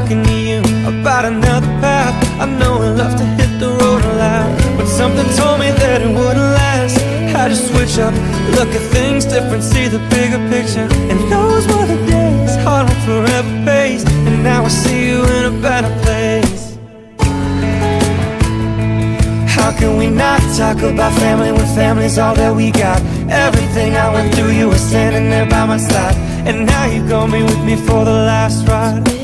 talking to you about another path I know I love to hit the road a lot But something told me that it wouldn't last Had to switch up, look at things different See the bigger picture And those were the days Hard on forever pace And now I see you in a better place How can we not talk about family When family's all that we got Everything I went through You were standing there by my side And now you are gonna be with me for the last ride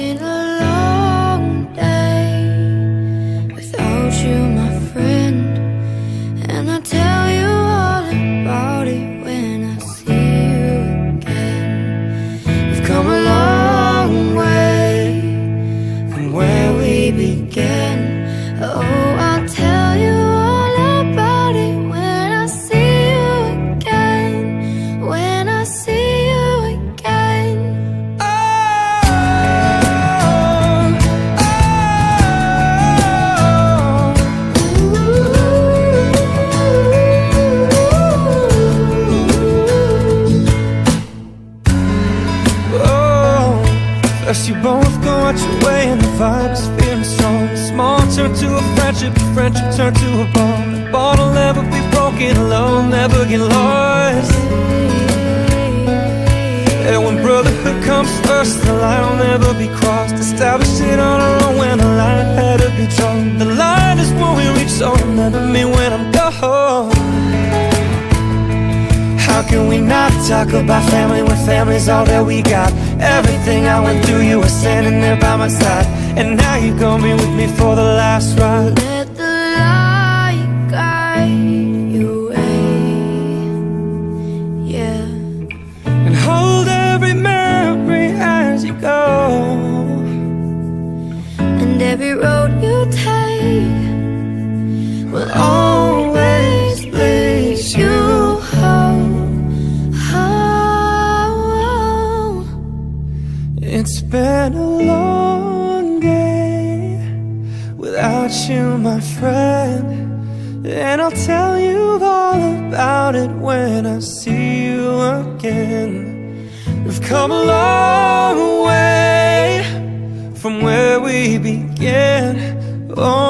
get lost And when brotherhood comes first The line will never be crossed Established it on our own when the line had to be drawn The line is when we reach so Remember me when I'm gone How can we not talk about family When family's all that we got Everything I went through You were standing there by my side And now you're gonna be with me for the last ride again. We've come a long way from where we began. Oh.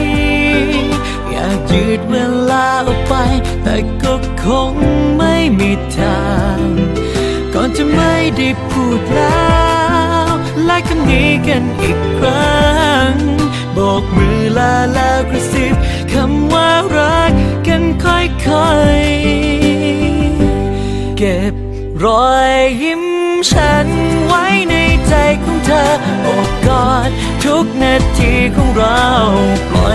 ยืดเวลาออกไป แต่ก็คงไม่มีทาง ก่อนจะไม่ได้พูดแล้วลาคำนี้กันอีกครั้งบอกมือลาแล้วกระซิบคำว่ารักกันค่อยๆ เก็บรอยยิ้มฉันไว้ในใจของเธอ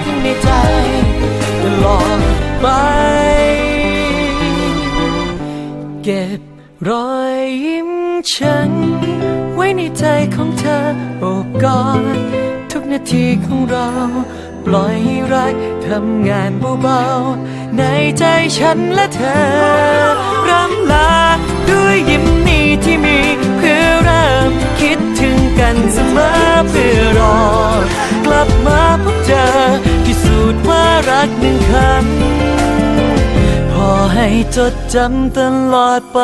ักในใจตลอดไป เก็บรอยยิ้มฉัน ไว้ในใจของเธอ โอบกอดทุกนาทีของเรา ปล่อยรักทำงานเบาๆในใจฉันและเธอ รำลาด้วยยิ้มนี้ที่มีเพื่อเริ่มคิดถึงกันเสมอ เพื่อรอ กลับมาพบเจอูตรว่ารักหนึ่งคำพอให้จดจำตลอดไป